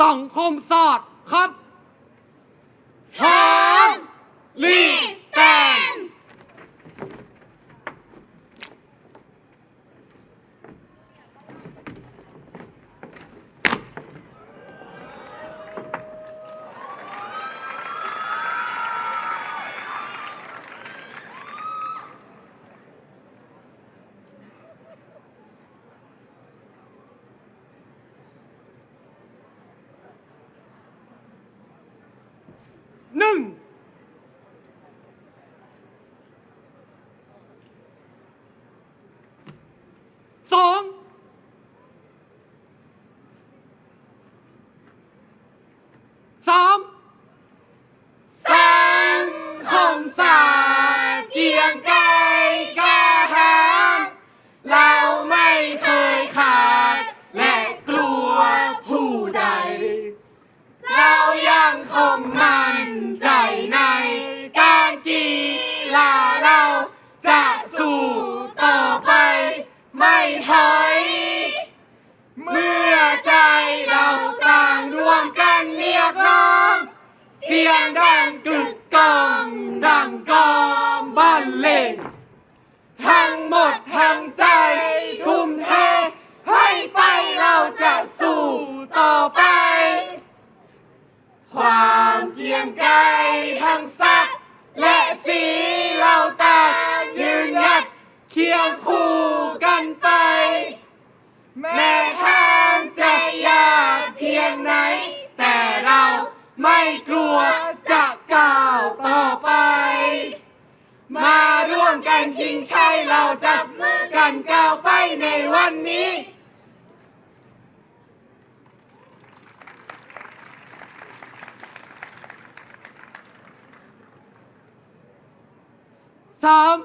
สองคมสอดครับหอมลี หมดทั้งใจ ทุ่มเท ให้ไปเราจะสู้ต่อไป ความเกรียงไกรทั้งศักดิ์และสีเราต่างยืนหยัดเคียงคู่กันไป แม้ทางจะยากเพียงไหน แต่เราไม่กลัว กันชิงชัยเราจับมือกันก้าวไปในวันนี้ สาม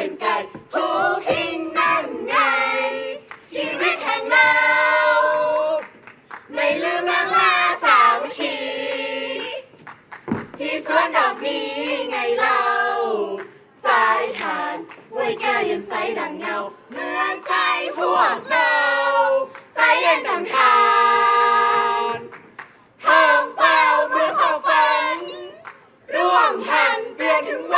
เป็นไก่ผู้หิงนั่นไง ชีวิตแห่งเรา ไม่ลืมล้างลาสามัคคีที่สวนดอกนี้ไงเราสายทานหวยแก้วยันใสดังเงาเหมือนใจพวกเราใสเย็นดังทานทางเปล่าเมื่อขอามฝัน ร่วมหันเดือนถึงวัน